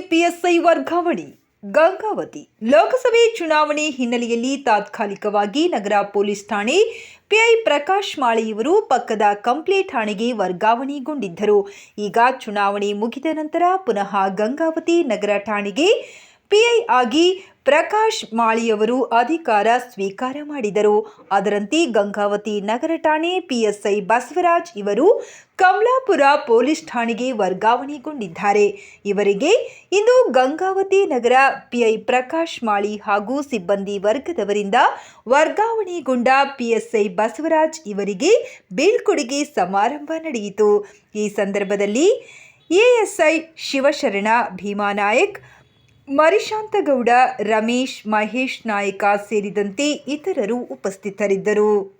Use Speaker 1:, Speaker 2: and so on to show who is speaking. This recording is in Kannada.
Speaker 1: ಪಿಎಸ್ಐ ವರ್ಗಾವಣೆ. ಗಂಗಾವತಿ ಲೋಕಸಭೆ ಚುನಾವಣೆ ಹಿನ್ನೆಲೆಯಲ್ಲಿ ತಾತ್ಕಾಲಿಕವಾಗಿ ನಗರ ಪೊಲೀಸ್ ಠಾಣೆ ಪಿಐ ಪ್ರಕಾಶ್ ಮಾಳೆಯವರು ಪಕ್ಕದ ಕಂಪ್ಲಿ ಠಾಣೆಗೆ ವರ್ಗಾವಣೆಗೊಂಡಿದ್ದರು. ಈಗ ಚುನಾವಣೆ ಮುಗಿದ ನಂತರ ಪುನಃ ಗಂಗಾವತಿ ನಗರ ಠಾಣೆಗೆ ಪಿಐ ಆಗಿ ಪ್ರಕಾಶ್ ಮಾಳಿಯವರು ಅಧಿಕಾರ ಸ್ವೀಕಾರ ಮಾಡಿದರು. ಅದರಂತೆ ಗಂಗಾವತಿ ನಗರ ಠಾಣೆ ಪಿಎಸ್ಐ ಬಸವರಾಜ್ ಇವರು ಕಮಲಾಪುರ ಪೊಲೀಸ್ ಠಾಣೆಗೆ ವರ್ಗಾವಣೆಗೊಂಡಿದ್ದಾರೆ. ಇವರಿಗೆ ಇಂದು ಗಂಗಾವತಿ ನಗರ ಪಿಐ ಪ್ರಕಾಶ್ ಮಾಳಿ ಹಾಗೂ ಸಿಬ್ಬಂದಿ ವರ್ಗದವರಿಂದ ವರ್ಗಾವಣೆಗೊಂಡ ಪಿಎಸ್ಐ ಬಸವರಾಜ್ ಇವರಿಗೆ ಬೀಳ್ಕೊಡುಗೆ ಸಮಾರಂಭ ನಡೆಯಿತು. ಈ ಸಂದರ್ಭದಲ್ಲಿ ಎಎಸ್ಐ ಶಿವಶರಣ ಭೀಮಾನಾಯಕ್ ಮರಿಶಾಂತಗೌಡ ರಮೇಶ್ ಮಹೇಶ್ ನಾಯಕ ಸೇರಿದಂತೆ ಇತರರು ಉಪಸ್ಥಿತರಿದ್ದರು.